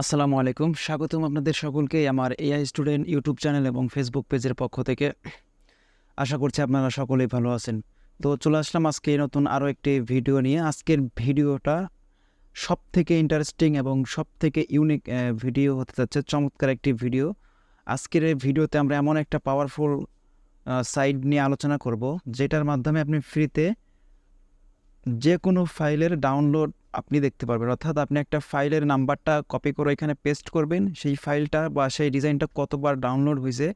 আসসালামু আলাইকুম। স্বাগতম আপনাদের সকলকে আমার এআই স্টুডেন্ট ইউটিউব চ্যানেল এবং ফেসবুক পেজের পক্ষ থেকে। আশা করছি আপনারা সকলেই ভালো আছেন। তো চলে আসলাম আজকে নতুন আরও একটি ভিডিও নিয়ে। আজকের ভিডিওটা সব থেকে ইন্টারেস্টিং এবং সব থেকে ইউনিক ভিডিও হতে যাচ্ছে। চমৎকার একটি ভিডিও আজকের এই ভিডিওতে আমরা এমন একটা পাওয়ারফুল সাইট নিয়ে আলোচনা করব, যেটার মাধ্যমে আপনি ফ্রিতে যে কোনো ফাইলের ডাউনলোড আপনি দেখতে পারবেন। অর্থাৎ আপনি একটা ফাইলের নাম্বারটা কপি করে এখানে পেস্ট করবেন। সেই ফাইলটা বা সেই ডিজাইনটা কতবার ডাউনলোড হয়েছে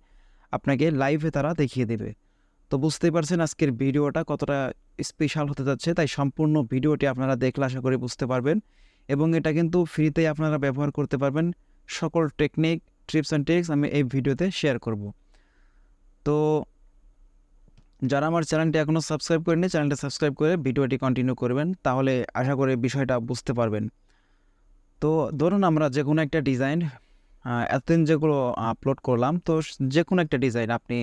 আপনাকে লাইভে তারা দেখিয়ে দেবে। তো বুঝতেই পারছেন আজকের ভিডিওটা কতটা স্পেশাল হতে যাচ্ছে, তাই সম্পূর্ণ ভিডিওটি আপনারা দেখলে আশা করি বুঝতে পারবেন। এবং এটা কিন্তু ফ্রিতে আপনারা ব্যবহার করতে পারবেন। সকল টেকনিক ট্রিপস অ্যান্ড ট্রিক্স আমি এই ভিডিওতে শেয়ার করব। তো যারা আমার চ্যানেলটি এখনও সাবস্ক্রাইব করেনি চ্যানেলটা সাবস্ক্রাইব করে ভিডিওটি কন্টিনিউ করবেন, তাহলে আশা করে বিষয়টা বুঝতে পারবেন। তো ধরুন আমরা যে কোনো একটা ডিজাইন এতদিন যেগুলো আপলোড করলাম, তো যে কোনো একটা ডিজাইন আপনি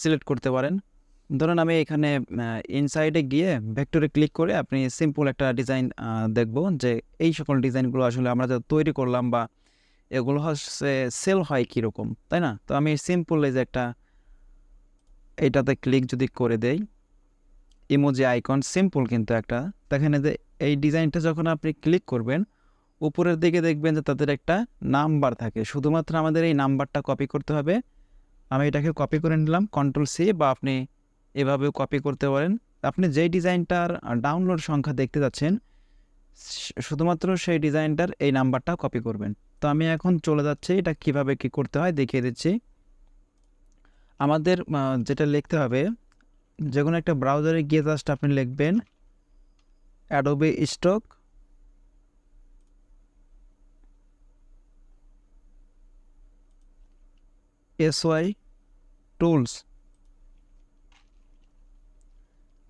সিলেক্ট করতে পারেন। ধরুন আমি এখানে ইনসাইডে গিয়ে ভেক্টরে ক্লিক করে আপনি সিম্পল একটা ডিজাইন দেখব যে এই সকল ডিজাইনগুলো আসলে আমরা যা তৈরি করলাম বা এগুলো হচ্ছে সেল হয় কীরকম, তাই না? তো আমি সিম্পল এই যে একটা এইটাতে ক্লিক যদি করে দেই ইমোজি আইকন সিম্পল কিন্তু একটা। দেখেন যে, এই ডিজাইনটা যখন আপনি ক্লিক করবেন, উপরের দিকে দেখবেন যে তাদের একটা নাম্বার থাকে। শুধুমাত্র আমাদের এই নাম্বারটা কপি করতে হবে। আমি এটাকে কপি করে নিলাম কন্ট্রোল সি বা আপনি এভাবেও কপি করতে পারেন। আপনি যেই ডিজাইনটার ডাউনলোড সংখ্যা দেখতে যাচ্ছেন শুধুমাত্র সেই ডিজাইনটার এই নাম্বারটা কপি করবেন। তো আমি এখন চলে যাচ্ছি, এটা কীভাবে কি করতে হয় দেখিয়ে দিচ্ছি। আমাদের যেটা লিখতে হবে যে কোনো একটা ব্রাউজারে গিয়ে জাস্ট আপনি লিখবেন Adobe stock SY tools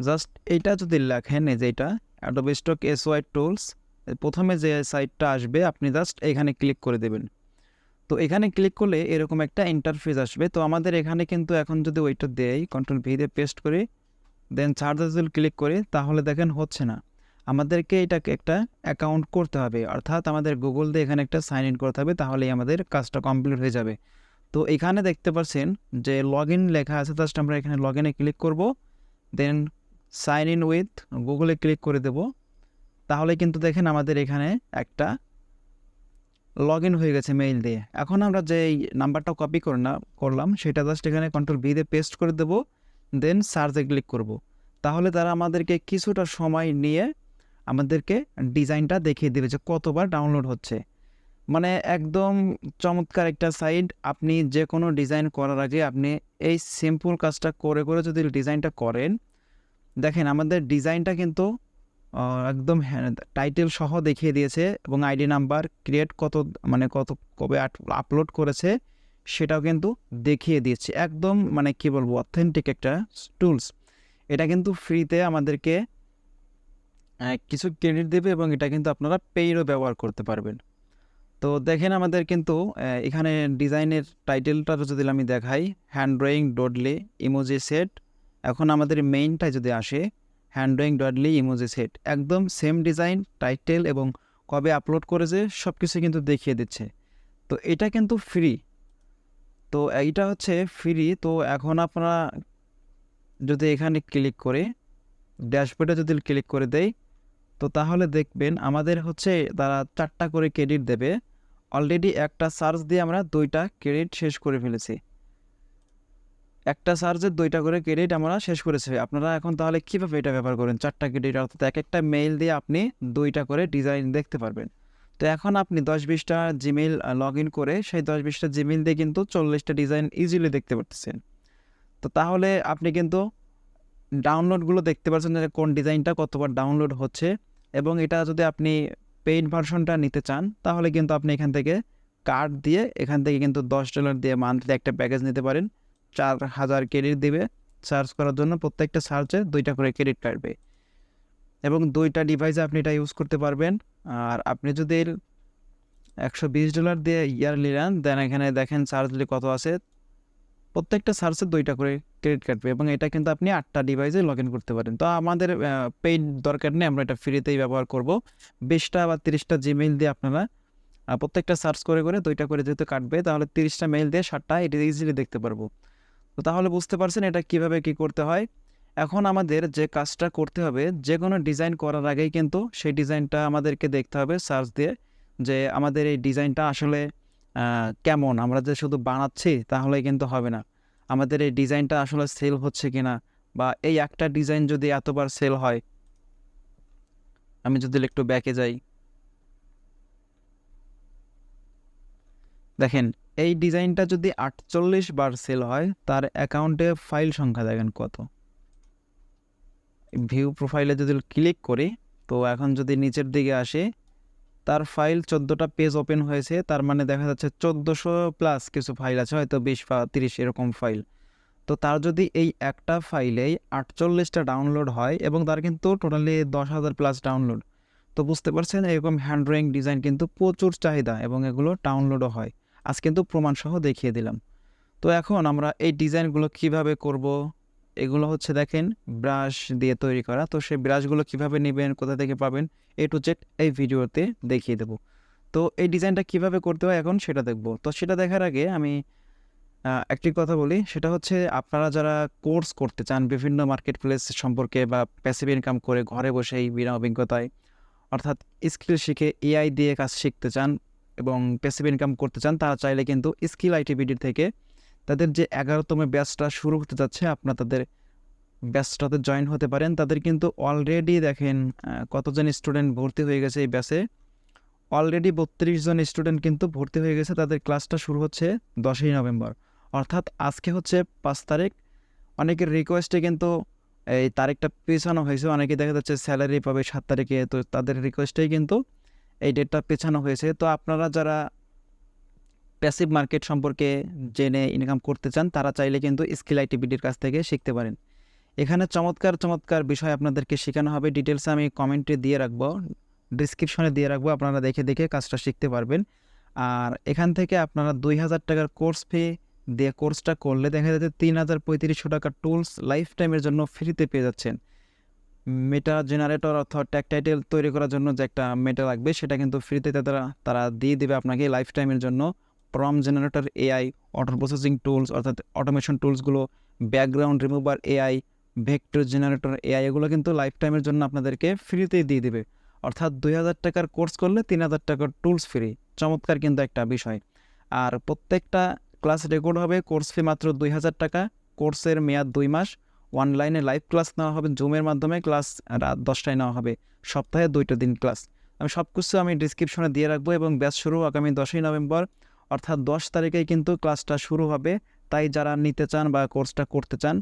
just এইটা যদি লেখেন, এই যে এটা অ্যাডোবে স্টক এসওয়াই টুলস প্রথমে যে সাইটটা আসবে, আপনি জাস্ট এখানে ক্লিক করে দেবেন। তো এখানে ক্লিক করলে এরকম একটা ইন্টারফেস আসবে। তো আমাদের এখানে কিন্তু এখন যদি ওইটা দেই কন্ট্রোল ভি দিয়ে পেস্ট করি দেন চার্জার্সেল ক্লিক করি, তাহলে দেখেন হচ্ছে না। আমাদেরকে এটাকে একটা অ্যাকাউন্ট করতে হবে, অর্থাৎ আমাদের গুগল দিয়ে এখানে একটা সাইন ইন করতে হবে, তাহলেই আমাদের কাজটা কমপ্লিট হয়ে যাবে। তো এখানে দেখতে পাচ্ছেন যে লগ লেখা আছে জাস্ট আমরা এখানে লগ ক্লিক করব দেন সাইন ইন উইথ গুগলে ক্লিক করে দেব। তাহলে কিন্তু দেখেন আমাদের এখানে একটা লগ ইন হয়ে গেছে মেইল দিয়ে এখন আমরা যে নাম্বারটা কপি করে না, করলাম, সেটা জাস্ট এখানে কন্ট্রোল ভি দিয়ে পেস্ট করে দেবো দেন সার্চে ক্লিক করব। তাহলে তারা আমাদেরকে কিছুটা সময় নিয়ে আমাদেরকে ডিজাইনটা দেখিয়ে দেবে যে কতবার ডাউনলোড হচ্ছে মানে একদম চমৎকার একটা সাইট আপনি যে কোনো ডিজাইন করার আগে আপনি এই সিম্পল কাজটা করে করে যদি ডিজাইনটা করেন, দেখেন আমাদের ডিজাইনটা কিন্তু একদম টাইটেল সহ দেখিয়ে দিয়েছে এবং আইডি নাম্বার ক্রিয়েট কত মানে কত, কবে আপলোড করেছে সেটাও কিন্তু দেখিয়ে দিয়েছে। একদম মানে কি বলব অথেন্টিক একটা টুলস এটা কিন্তু ফ্রিতে আমাদেরকে কিছু ক্রেডিট দেবে এবং এটা কিন্তু আপনারা পেইডও ব্যবহার করতে পারবেন। তো দেখেন আমাদের কিন্তু এখানে ডিজাইনের টাইটেলটা যদি আমি দেখাই hand drawing doodly emoji set এখন আমাদের মেইনটায় যদি আসে hand drawing doodly emoji set. একদম সেম ডিজাইন, টাইটেল এবং কবে আপলোড করেছে সব কিছু কিন্তু দেখিয়ে দিচ্ছে। তো এটা কিন্তু ফ্রি। তো এইটা হচ্ছে ফ্রি। তো এখন আপনারা যদি এখানে ক্লিক করে, ড্যাশবোর্ডে যদি ক্লিক করে দেই, তো তাহলে দেখবেন আমাদের হচ্ছে তারা চারটা করে ক্রেডিট দেবে। অলরেডি একটা সার্চ দিয়ে আমরা দুইটা ক্রেডিট শেষ করে ফেলেছি। একটা সার্চের দুইটা করে ক্রেডিট আমরা শেষ করেছি। আপনারা এখন তাহলে কীভাবে এটা ব্যবহার করেন? চারটা ক্রেডিট অর্থাৎ এক একটা মেইল দিয়ে আপনি দুইটা করে ডিজাইন দেখতে পারবেন। তো এখন আপনি দশ বিশটা জিমেইল লগ ইন করে সেই দশ বিশটা জিমেইল দিয়ে কিন্তু চল্লিশটা ডিজাইন ইজিলি দেখতে পারতেছেন। তো তাহলে আপনি কিন্তু ডাউনলোডগুলো দেখতে পাচ্ছেন যে কোন ডিজাইনটা কতবার ডাউনলোড হচ্ছে এবং এটা যদি আপনি পেইড ভার্সনটা নিতে চান, তাহলে কিন্তু আপনি এখান থেকে কার্ড দিয়ে এখান থেকে কিন্তু দশ ডলার দিয়ে মান্থলি একটা প্যাকেজ নিতে পারেন। চার হাজার ক্রেডিট দিবে সার্চ করার জন্য। প্রত্যেকটা সার্চে দুইটা করে ক্রেডিট কাটবে এবং দুইটা ডিভাইসে আপনি এটা ইউজ করতে পারবেন। আর আপনি যদি একশো বিশ ডলার দিয়ে ইয়ারলি নেন দেন এখানে দেখেন চার্জলি কত আছে। প্রত্যেকটা সার্চে দুইটা করে ক্রেডিট কাটবে এবং এটা কিন্তু আপনি আটটা ডিভাইসে লগ ইন করতে পারেন। তো আমাদের পেইড দরকার নেই, আমরা এটা ফ্রিতেই ব্যবহার করব। বিশটা বা তিরিশটা জিমেইল দিয়ে আপনারা প্রত্যেকটা সার্চ করে করে দুইটা করে যেহেতু কাটবে, তাহলে তিরিশটা মেইল দিয়ে ষাটটা এটা ইজিলি দেখতে পারব। তো তাহলে বুঝতে পারছেন এটা কীভাবে কি করতে হয়। এখন আমাদের যে কাজটা করতে হবে, যে কোনো ডিজাইন করার আগেই কিন্তু সেই ডিজাইনটা আমাদেরকে দেখতে হবে সার্চ দিয়ে যে আমাদের এই ডিজাইনটা আসলে কেমন? আমরা যে শুধু বানাচ্ছি তাহলে কিন্তু হবে না। আমাদের এই ডিজাইনটা আসলে সেল হচ্ছে কিনা বা এই একটা ডিজাইন যদি এতবার সেল হয়, আমি যদি একটু ব্যাকে যাই। দেখেন এই ডিজাইনটা যদি আটচল্লিশ বার সেল হয়, তার অ্যাকাউন্টে ফাইল সংখ্যা দেখেন কত। ভিউ প্রোফাইলে যদি ক্লিক করি, তো এখন যদি নিচের দিকে আসি, তার ফাইল চোদ্দোটা পেজ ওপেন হয়েছে, তার মানে দেখা যাচ্ছে চোদ্দোশো প্লাস কিছু ফাইল আছে, হয়তো বিশ বা তিরিশ এরকম ফাইল তো তার যদি এই একটা ফাইলেই আটচল্লিশটা ডাউনলোড হয়, এবং তার কিন্তু টোটালি দশ হাজার প্লাস ডাউনলোড তো বুঝতে পারছেন, এরকম হ্যান্ড ড্রয়িং ডিজাইন কিন্তু প্রচুর চাহিদা, এবং এগুলো ডাউনলোডও হয়। আজ কিন্তু প্রমাণসহ দেখিয়ে দিলাম। তো এখন আমরা এই ডিজাইনগুলো কীভাবে করব? এগুলো হচ্ছে দেখেন, ব্রাশ দিয়ে তৈরি করা। তো সেই ব্রাশগুলো কীভাবে নেবেন, কোথা থেকে পাবেন, এ টু জেড এই ভিডিওতে দেখিয়ে দেবো। তো এই ডিজাইনটা কীভাবে করতে হয় এখন সেটা দেখব। তো সেটা দেখার আগে আমি একটি কথা বলি। সেটা হচ্ছে আপনারা যারা কোর্স করতে চান বিভিন্ন মার্কেট প্লেস সম্পর্কে বা প্যাসিভ ইনকাম করে ঘরে বসেই বিনা অভিজ্ঞতায়, অর্থাৎ স্কিল শিখে এআই দিয়ে কাজ শিখতে চান এবং প্যাসিভ ইনকাম করতে চান, তারা চাইলে কিন্তু স্কিল আইটিভিডির থেকে তাদের যে এগারোতম ব্যাচটা শুরু হতে যাচ্ছে, আপনার তাদের ব্যাচটাতে জয়েন হতে পারেন। তাদের কিন্তু অলরেডি দেখেন কতজন স্টুডেন্ট ভর্তি হয়ে গেছে এই ব্যাচে অলরেডি বত্রিশ জন স্টুডেন্ট কিন্তু ভর্তি হয়ে গেছে, তাদের ক্লাসটা শুরু হচ্ছে দশই নভেম্বর। অর্থাৎ আজকে হচ্ছে পাঁচ তারিখ। অনেকের রিকোয়েস্টে কিন্তু এই তারিখটা পেছানো হয়েছে, অনেকে দেখা যাচ্ছে স্যালারি পাবে সাত তারিখে, তো তাদের রিকোয়েস্টেই কিন্তু এই ডেটটা পেছানো হয়েছে। তো আপনারা যারা প্যাসিভ মার্কেট সম্পর্কে জেনে ইনকাম করতে চান, তারা চাইলে কিন্তু স্কিল আইটিভিটির কাছ থেকে শিখতে পারেন। এখানে চমৎকার চমৎকার বিষয় আপনাদেরকে শেখানো হবে। ডিটেলস আমি কমেন্টে দিয়ে রাখব ডিসক্রিপশনে দিয়ে রাখব, আপনারা দেখে দেখে কাজটা শিখতে পারবেন। আর এখান থেকে আপনারা দুই হাজার টাকার কোর্স ফি দিয়ে কোর্সটা করলে দেখা যাচ্ছে তিন হাজার পঁয়ত্রিশশো টাকার টুলস লাইফ টাইমের জন্য ফ্রিতে পেয়ে যাচ্ছেন। মেটা জেনারেটর অর্থাৎ ট্যাগ টাইটেল তৈরি করার জন্য যে একটা মেটা লাগবে, সেটা কিন্তু ফ্রিতে তারা তারা দিয়ে দেবে আপনাকে লাইফ টাইমের জন্য। Prompt generator AI auto processing tools অর্থাৎ automation টুলসগুলো background remover AI vector generator AI এগুলো কিন্তু লাইফ টাইমের জন্য আপনাদেরকে ফ্রিতেই দিয়ে দেবে। অর্থাৎ দুই হাজার টাকার কোর্স করলে তিন হাজার টাকার টুলস ফ্রি চমৎকার কিন্তু একটা বিষয়। আর প্রত্যেকটা ক্লাস রেকর্ড হবে কোর্স ফি মাত্র দুই হাজার টাকা কোর্সের মেয়াদ দুই মাস। অনলাইনে লাইভ ক্লাস নেওয়া হবে জুমের মাধ্যমে ক্লাস রাত দশটায় নেওয়া হবে, সপ্তাহে দুইটা দিন ক্লাস আমি সব কিছু আমি ডিসক্রিপশনে দিয়ে রাখব এবং ব্যাচ শুরু আগামী দশই নভেম্বর, অর্থাৎ দশ তারিখেই কিন্তু ক্লাসটা শুরু হবে। তাই যারা নিতে চান বা কোর্সটা করতে চান,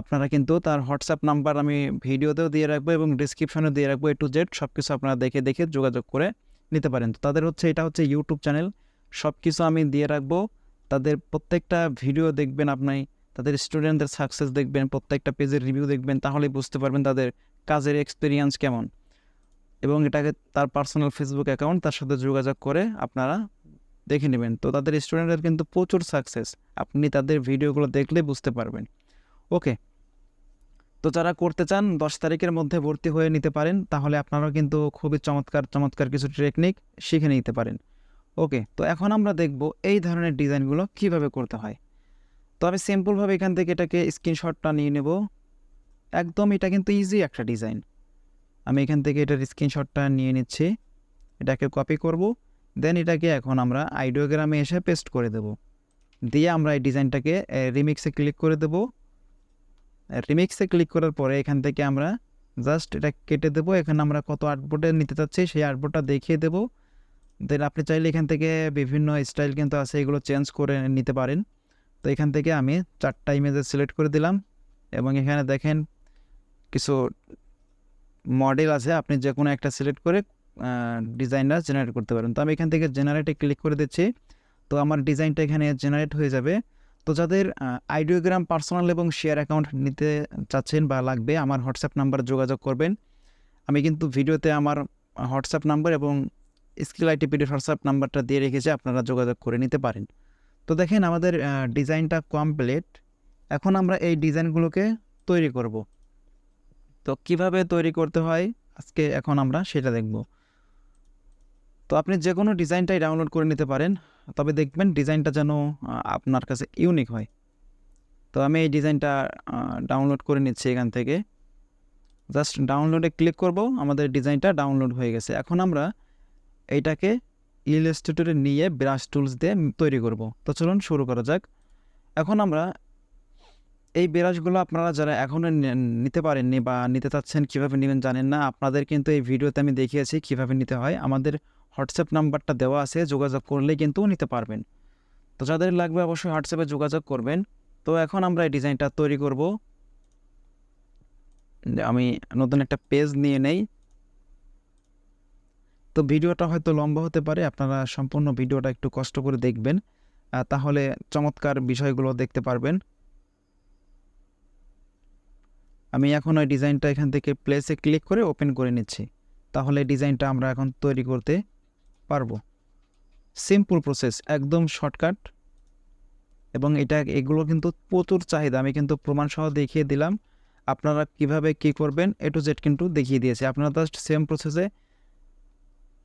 আপনারা কিন্তু তার হোয়াটসঅ্যাপ নাম্বার আমি ভিডিওতেও দিয়ে রাখব এবং ডিসক্রিপশনে দিয়ে রাখব এ টু জেড সব কিছু আপনারা দেখে দেখে যোগাযোগ করে নিতে পারেন। তো তাদের হচ্ছে, এটা হচ্ছে ইউটিউব চ্যানেল সব কিছু আমি দিয়ে রাখব। তাদের প্রত্যেকটা ভিডিও দেখবেন আপনি তাদের স্টুডেন্টদের সাকসেস দেখবেন, প্রত্যেকটা পেজের রিভিউ দেখবেন, তাহলেই বুঝতে পারবেন তাদের কাজের এক্সপিরিয়েন্স কেমন। এবং এটাকে তার পার্সোনাল ফেসবুক অ্যাকাউন্ট তার সাথে যোগাযোগ করে আপনারা দেখে নেবেন। তো তাদের স্টুডেন্টদের কিন্তু প্রচুর সাকসেস আপনি তাদের ভিডিওগুলো দেখলে বুঝতে পারবেন। ওকে তো যারা করতে চান, দশ তারিখের মধ্যে ভর্তি হয়ে নিতে পারেন, তাহলে আপনারাও কিন্তু খুবই চমৎকার চমৎকার কিছু টেকনিক শিখে নিতে পারেন। ওকে তো এখন আমরা দেখব এই ধরনের ডিজাইনগুলো কীভাবে করতে হয়। তো আমি সিম্পলভাবে এখান থেকে এটাকে স্ক্রিনশটটা নিয়ে নেব। একদম এটা কিন্তু ইজি একটা ডিজাইন আমি এখান থেকে এটার স্ক্রিনশটটা নিয়ে নিচ্ছি। এটাকে কপি করব। দেন এটাকে এখন আমরা আইডিওগ্রামে এসে পেস্ট করে দেব। দিয়ে আমরা এই ডিজাইনটাকে রিমিক্সে ক্লিক করে দেব। রিমিক্সে ক্লিক করার পরে এখান থেকে আমরা জাস্ট এটা কেটে দেবো। এখানে আমরা কত আর্টবোর্ডে নিতে চাচ্ছি সেই আর্টবোর্ডটা দেখিয়ে দেবো। দেন আপনি চাইলে এখান থেকে বিভিন্ন স্টাইল কিন্তু আছে, এগুলো চেঞ্জ করে নিতে পারেন। তো এখান থেকে আমি চারটা ইমেজে সিলেক্ট করে দিলাম এবং এখানে দেখেন কিছু মডেল আছে, আপনি যে কোনো একটা সিলেক্ট করে ডিজাইনটা জেনারেট করতে পারেন। তো আমি এখান থেকে জেনারেটে ক্লিক করে দিচ্ছি। তো আমার ডিজাইনটা এখানে জেনারেট হয়ে যাবে। তো যাদের আইডিওগ্রাম পার্সোনাল এবং শেয়ার অ্যাকাউন্ট নিতে চাচ্ছেন বা লাগবে, আমার হোয়াটসঅ্যাপ নাম্বার যোগাযোগ করবেন। আমি কিন্তু ভিডিওতে আমার হোয়াটসঅ্যাপ নাম্বার এবং স্কিল আইটিপিডির হোয়াটসঅ্যাপ নাম্বারটা দিয়ে রেখেছি আপনারা যোগাযোগ করে নিতে পারেন। তো দেখেন আমাদের ডিজাইনটা কমপ্লিট এখন আমরা এই ডিজাইনগুলোকে তৈরি করব। তো কীভাবে তৈরি করতে হয়? আজকে এখন আমরা সেটা দেখব। তো আপনি যে কোনো ডিজাইনটাই ডাউনলোড করে নিতে পারেন, তবে দেখবেন ডিজাইনটা যেন আপনার কাছে ইউনিক হয়। তো আমি এই ডিজাইনটা ডাউনলোড করে নিচ্ছি এখান থেকে। জাস্ট ডাউনলোডে ক্লিক করব, আমাদের ডিজাইনটা ডাউনলোড হয়ে গেছে। এখন আমরা এইটাকে ইলাস্ট্রেটরে নিয়ে ব্রাশ টুলস দিয়ে তৈরি করব। তো চলুন শুরু করা যাক। এখন আমরা এই ব্রাশগুলো আপনারা যারা এখনও নিতে পারেননি বা নিতে চাচ্ছেন কীভাবে নেবেন জানেন না, আপনাদের কিন্তু এই ভিডিওতে আমি দেখিয়েছি কীভাবে নিতে হয়। আমাদের হোয়াটসঅ্যাপ নাম্বারটা দেওয়া আছে, যোগাযোগ করলে কিন্তু নিতে পারবেন। তো যাদের লাগবে অবশ্যই হোয়াটসঅ্যাপে যোগাযোগ করবেন। তো এখন আমরা এই ডিজাইনটা তৈরি করব। আমি নতুন একটা পেজ নিয়ে নেই। তো ভিডিওটা হয়তো লম্বা হতে পারে, আপনারা সম্পূর্ণ ভিডিওটা একটু কষ্ট করে দেখবেন। তাহলে চমৎকার বিষয়গুলো দেখতে পারবেন। আমি এখন ওই ডিজাইনটা এখান থেকে প্লেসে ক্লিক করে ওপেন করে নিচ্ছি। তাহলে ডিজাইনটা আমরা এখন তৈরি করতে পারব। সিম্পল প্রসেস একদম শর্টকাট এবং এটা, এগুলো কিন্তু প্রচুর চাহিদা। আমি কিন্তু প্রমাণ সহ দেখিয়ে দিলাম। আপনারা কীভাবে কি করবেন এ টু জেড কিন্তু দেখিয়ে দিয়েছি। আপনারা জাস্ট সেম প্রসেসে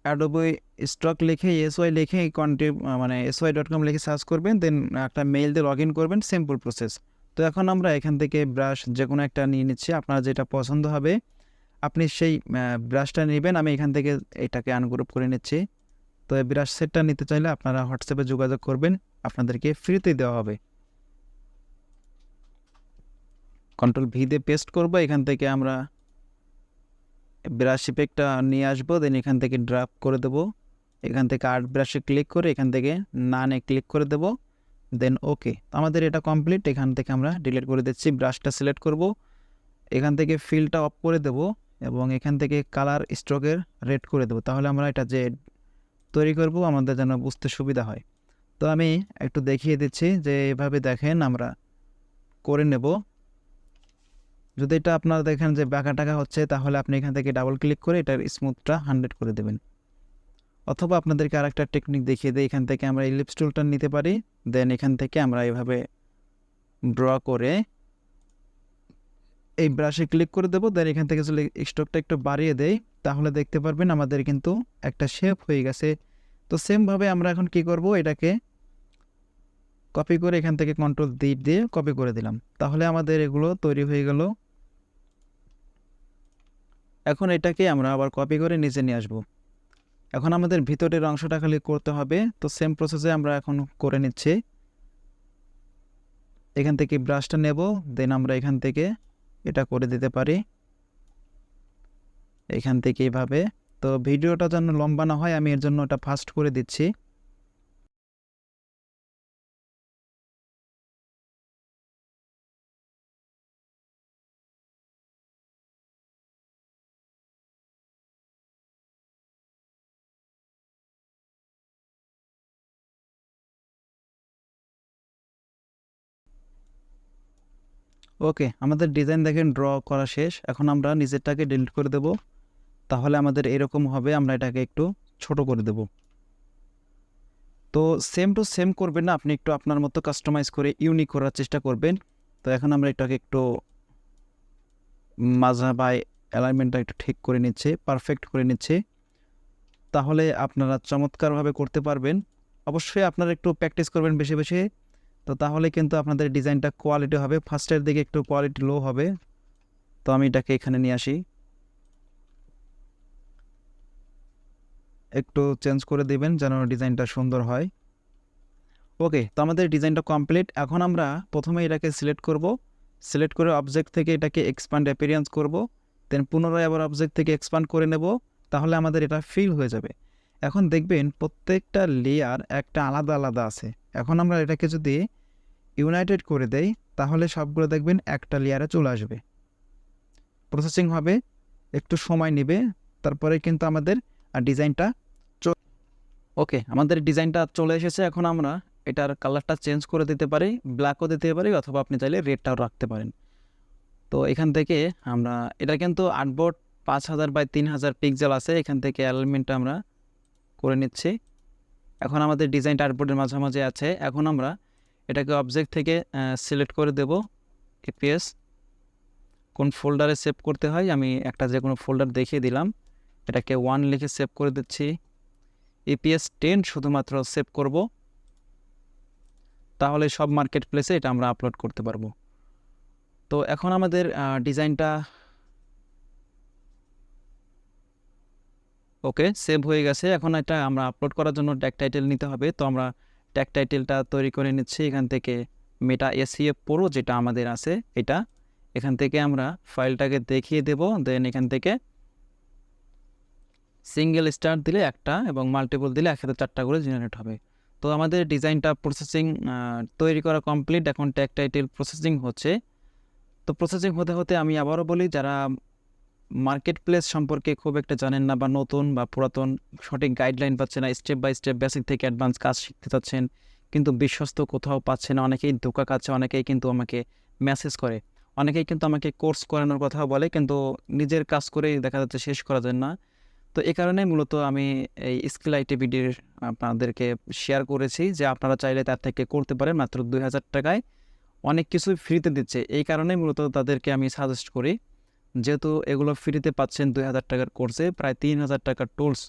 অ্যাডোবই স্টক লিখে এসওয়াই লিখে কন্টি মানে এসওয়াই ডট কম লিখে সার্চ করবেন দেন একটা মেইল দিয়ে লগ ইন করবেন সিম্পল প্রসেস তো এখন আমরা এখান থেকে ব্রাশ যে কোনো একটা নিয়ে নিচ্ছি, আপনার যেটা পছন্দ হবে, আপনি সেই ব্রাশটা নেবেন, আমি এখান থেকে এটাকে আনগ্রুপ করে নিচ্ছি। তো এই ব্রাশ সেটটা নিতে চাইলে আপনারা হোয়াটসঅ্যাপে যোগাযোগ করবেন, আপনাদেরকে ফ্রিতে দেওয়া হবে। কন্ট্রোল ভি দিয়ে পেস্ট করব, এখান থেকে আমরা ব্রাশ ইফেক্টটা নিয়ে আসব দেন এখান থেকে ড্রাপ করে দেব। এখান থেকে আর্ট ব্রাশে ক্লিক করে এখান থেকে নানে ক্লিক করে দেব। দেন ওকে আমাদের এটা কমপ্লিট এখান থেকে আমরা ডিলিট করে দিচ্ছি ব্রাশটা সিলেক্ট করব। এখান থেকে ফিলটা অফ করে দেব এবং এখান থেকে কালার স্ট্রোকের রেড করে দেব। তাহলে আমরা এটা যে তৈরি করব, আমাদের যেন বুঝতে সুবিধা হয়। তো আমি একটু দেখিয়ে দিচ্ছি যে এভাবে দেখেন আমরা করে নেব। যদি এটা আপনারা দেখেন যে বাঁকা টাকা হচ্ছে, তাহলে আপনি এখান থেকে ডাবল ক্লিক করে এটার স্মুথটা হান্ড্রেড করে দেবেন। অথবা আপনাদেরকে আরেকটা টেকনিক দেখিয়ে দিই, এখান থেকে আমরা ইলিপস টুলটা নিতে পারি দেন এখান থেকে আমরা এভাবে ড্র করে এই ব্রাশে ক্লিক করে দেবো দেন এখান থেকে যদি স্টকটা একটু বাড়িয়ে দেই, তাহলে দেখতে পারবেন আমাদের কিন্তু একটা শেপ হয়ে গেছে। তো সেমভাবে আমরা এখন কি করব, এটাকে কপি করে এখান থেকে কন্ট্রোল দিয়ে দিয়ে কপি করে দিলাম। তাহলে আমাদের এগুলো তৈরি হয়ে গেল। এখন এটাকে আমরা আবার কপি করে নিচে নিয়ে আসব। এখন আমাদের ভিতরের অংশটা খালি করতে হবে। তো সেম প্রসেসে আমরা এখন করে নিচ্ছি। এখান থেকে ব্রাশটা নেব দেন আমরা এখান থেকে এটা করে দিতে পারি। এখান থেকে এইভাবে। তো ভিডিওটা যেন লম্বা না হয়, আমি এর জন্য এটা ফাস্ট করে দিচ্ছি। ওকে, আমাদের ডিজাইন দেখেন, ড্র করা শেষ। এখন আমরা নিজেরটাকে ডিলিট করে দেব। তাহলে আমাদের এরকম হবে, আমরা এটাকে একটু ছোট করে দেব। তো সেম টু সেম করবেন না, আপনি একটু আপনার মতো কাস্টমাইজ করে ইউনিক করার চেষ্টা করবেন। তো এখন আমরা এটাকে একটু মাজা বাই অ্যালাইনমেন্টটা একটু ঠিক করে নিচ্ছে পারফেক্ট করে নিচ্ছে। তাহলে আপনারা চমৎকারভাবে করতে পারবেন। অবশ্যই আপনারা একটু প্র্যাকটিস করবেন বেশি বেশি। তো তাহলে কিন্তু আপনাদের ডিজাইনটা কোয়ালিটি হবে। ফার্স্টের দিকে একটু কোয়ালিটি লো হবে। তো আমি এটাকে এখানে নিয়ে আসি। একটু চেঞ্জ করে দেবেন যেন ডিজাইনটা সুন্দর হয়। ওকে, তো আমাদের ডিজাইনটা কমপ্লিট। এখন আমরা প্রথমে এটাকে সিলেক্ট করব। সিলেক্ট করে অবজেক্ট থেকে এটাকে এক্সপান্ড অ্যাপিরিয়েন্স করব। দেন পুনরায় আবার অবজেক্ট থেকে এক্সপান্ড করে নেব। তাহলে আমাদের এটা ফিল হয়ে যাবে। এখন দেখবেন প্রত্যেকটা লেয়ার একটা আলাদা আলাদা আছে। এখন আমরা এটাকে যদি ইউনাইটেড করে দেই, তাহলে সবগুলো দেখবেন একটা লেয়ারে চলে আসবে। প্রসেসিং হবে, একটু সময় নেবে, তারপরে কিন্তু আমাদের ডিজাইনটা ওকে, আমাদের ডিজাইনটা চলে এসেছে। এখন আমরা এটার কালারটা চেঞ্জ করে দিতে পারি ব্ল্যাকও দিতে পারি, অথবা আপনি চাইলে রেডটাও রাখতে পারেন। তো এখান থেকে আমরা, এটা কিন্তু আটবোর্ড পাঁচ হাজার বাই তিন হাজার পিক্সেল আছে। এখান থেকে অ্যালাইনমেন্টটা আমরা করে নিচ্ছি। এখন আমাদের ডিজাইনটা আর্টবোর্ডের মাঝামাঝি আছে। এখন আমরা এটাকে অবজেক্ট থেকে সিলেক্ট করে দেব এপিএস কোন ফোল্ডারে সেভ করতে হয়, আমি একটা যে কোনো ফোল্ডার দেখিয়ে দিলাম। এটাকে ওয়ান লিখে সেভ করে দিচ্ছি। ইপিএস টেন শুধুমাত্র সেভ করব। তাহলে সব মার্কেট প্লেসে এটা আমরা আপলোড করতে পারব। তো এখন আমাদের ডিজাইনটা ওকে সেভ হয়ে গেছে। এখন এটা আমরা আপলোড করার জন্য ট্যাগ টাইটেল নিতে হবে। তো আমরা ট্যাগ টাইটেলটা তৈরি করে নিচ্ছি এখান থেকে মেটা এসিএফ প্রো যেটা আমাদের আছে, এটা। এখান থেকে আমরা ফাইলটাকে দেখিয়ে দেব। দেন এখান থেকে সিঙ্গেল স্টার দিলে একটা এবং মাল্টিপল দিলে একসাথে চারটা করে জেনারেট হবে। তো আমাদের ডিজাইনটা প্রসেসিং তৈরি করা কমপ্লিট এখন ট্যাগ টাইটেল প্রসেসিং হচ্ছে। তো প্রসেসিং হতে হতে আমি আবারও বলি, যারা মার্কেট প্লেস সম্পর্কে খুব একটা জানেন না বা নতুন বা পুরাতন সঠিক গাইডলাইন পাচ্ছেন না স্টেপ বাই স্টেপ বেসিক থেকে অ্যাডভান্স কাজ শিখতে চাচ্ছেন, কিন্তু বিশ্বস্ত কোথাও পাচ্ছে না। অনেকেই ধোকা খাচ্ছে, অনেকেই কিন্তু আমাকে মেসেজ করে, অনেকেই কিন্তু আমাকে কোর্স করানোর কথা বলে, কিন্তু নিজের কাজ করেই দেখা যাচ্ছে শেষ করা যায় না। তো এই কারণে মূলত আমি এই স্কিল আইটিভিডির আপনাদেরকে শেয়ার করেছি যে আপনারা চাইলে তার থেকে করতে পারেন মাত্র দুই হাজার টাকায়। অনেক কিছুই ফ্রিতে দিচ্ছে, এই কারণেই মূলত তাদেরকে আমি সাজেস্ট করি। যেহেতু এগুলো ফ্রিতে পাচ্ছেন দুই হাজার টাকার কোর্সে প্রায় তিন হাজার টাকার টুলস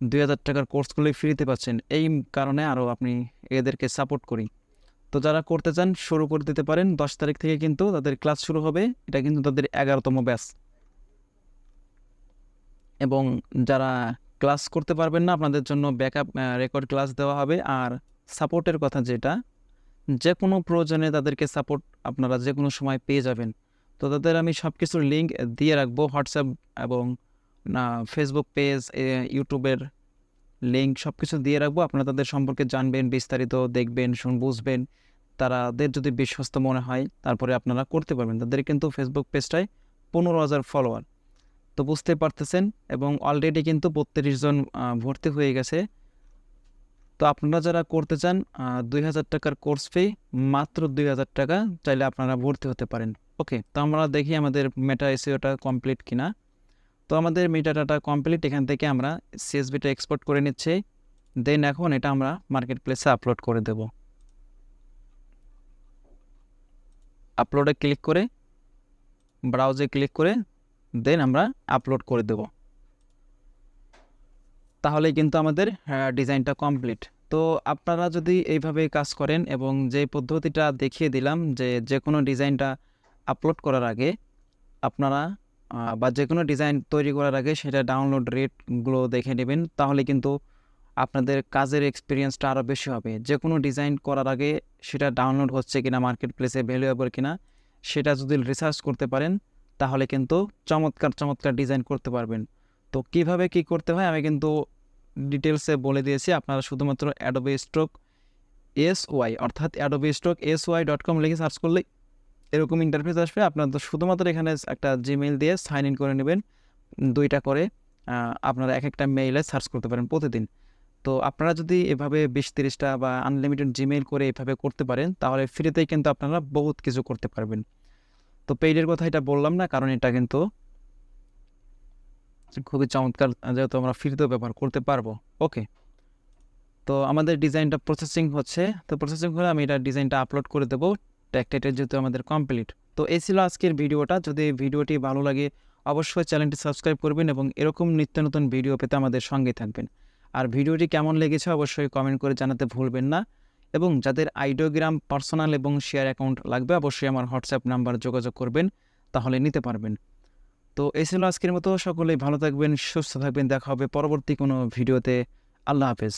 দুই হাজার টাকার কোর্সগুলোই ফ্রিতে পাচ্ছেন। এই কারণে আরও আপনি এদেরকে সাপোর্ট করি। তো যারা করতে চান, শুরু করে দিতে পারেন। দশ তারিখ থেকে কিন্তু তাদের ক্লাস শুরু হবে। এটা কিন্তু তাদের এগারোতম ব্যাচ এবং যারা ক্লাস করতে পারবেন না, আপনাদের জন্য ব্যাকআপ রেকর্ড ক্লাস দেওয়া হবে। আর সাপোর্টের কথা যেটা যে কোনো প্রয়োজনে তাদেরকে সাপোর্ট আপনারা যে কোনো সময় পেয়ে যাবেন। তো তাদের আমি সব কিছুর লিঙ্ক দিয়ে রাখব হোয়াটসঅ্যাপ এবং, না ফেসবুক পেজ ইউটিউবের লিঙ্ক সব কিছু দিয়ে রাখব। আপনারা তাদের সম্পর্কে জানবেন, বিস্তারিত দেখবেন, শুন, বুঝবেন। তারাদের যদি বিশ্বস্ত মনে হয়, তারপরে আপনারা করতে পারবেন। তাদের কিন্তু ফেসবুক পেজটায় পনেরো হাজার ফলোয়ার তো বুঝতে পারতেছেন? এবং অলরেডি কিন্তু বত্রিশ জন ভর্তি হয়ে গেছে। তো আপনারা যারা করতে চান দুই হাজার টাকার কোর্স ফি মাত্র দুই হাজার টাকা, চাইলে আপনারা ভর্তি হতে পারেন। ওকে তো আমরা দেখি আমাদের মেটা এসিওটা কমপ্লিট কিনা। তো আমাদের মেটা ডাটা কমপ্লিট এখান থেকে আমরা সিএসবিটা এক্সপোর্ট করে নিচ্ছি। দেন এখন এটা আমরা মার্কেট প্লেসে আপলোড করে দেব। আপলোডে ক্লিক করে ব্রাউজে ক্লিক করে দেন আমরা আপলোড করে দেব। তাহলে কিন্তু আমাদের ডিজাইনটা কমপ্লিট তো আপনারা যদি এইভাবে কাজ করেন এবং যে পদ্ধতিটা দেখিয়ে দিলাম যে যে কোনো ডিজাইনটা আপলোড করার আগে আপনারা বা যে কোনো ডিজাইন তৈরি করার আগে সেটা ডাউনলোড রেটগুলো দেখে নেবেন, তাহলে কিন্তু আপনাদের কাজের এক্সপিরিয়েন্সটা আরও বেশি হবে। যে কোনো ডিজাইন করার আগে সেটা ডাউনলোড হচ্ছে কি কিনা মার্কেট প্লেসে ভ্যালুয়েবল কিনা, সেটা যদি রিসার্চ করতে পারেন, তাহলে কিন্তু চমৎকার চমৎকার ডিজাইন করতে পারবেন। তো কীভাবে কি করতে হয়, আমি কিন্তু ডিটেলসে বলে দিয়েছি, আপনারা শুধুমাত্র অ্যাডোবে স্ট্রোক এস ওয়াই অর্থাৎ Adobe stock S Y dot com লিখে সার্চ করলে এরকম ইন্টারফেস আসবে। আপনারা তো শুধুমাত্র এখানে একটা জিমেইল দিয়ে সাইন ইন করে নেবেন। দুইটা করে আপনারা এক একটা মেইলে সার্চ করতে পারেন প্রতিদিন। তো আপনারা যদি এভাবে বিশ তিরিশটা বা আনলিমিটেড জিমেইল করে এভাবে করতে পারেন, তাহলে ফ্রিতেই কিন্তু আপনারা বহুত কিছু করতে পারবেন। তো পেইডের কথা এটা বললাম না, কারণ এটা কিন্তু খুবই চমৎকার, যেহেতু আমরা ফ্রিতেও ব্যবহার করতে পারব। ওকে তো আমাদের ডিজাইনটা প্রসেসিং হচ্ছে। তো প্রসেসিং হলে আমি এটা ডিজাইনটা আপলোড করে দেবো। ট্যাগ টাইটেল যেহেতু আমাদের কমপ্লিট তো এই ছিল আজকের ভিডিওটা। যদি ভিডিওটি ভালো লাগে, অবশ্যই চ্যানেলটি সাবস্ক্রাইব করবেন এবং এরকম নিত্য নতুন ভিডিও পেতে আমাদের সঙ্গে থাকবেন। আর ভিডিওটি কেমন লেগেছে অবশ্যই কমেন্ট করে জানাতে ভুলবেন না। এবং যাদের আইডিওগ্রাম পার্সোনাল এবং শেয়ার অ্যাকাউন্ট লাগবে, অবশ্যই আমার হোয়াটসঅ্যাপ নাম্বার যোগাযোগ করবেন, তাহলে নিতে পারবেন। তো এই ছিল আজকের মতো। সকলেই ভালো থাকবেন, সুস্থ থাকবেন। দেখা হবে পরবর্তী কোনো ভিডিওতে। আল্লাহ হাফেজ।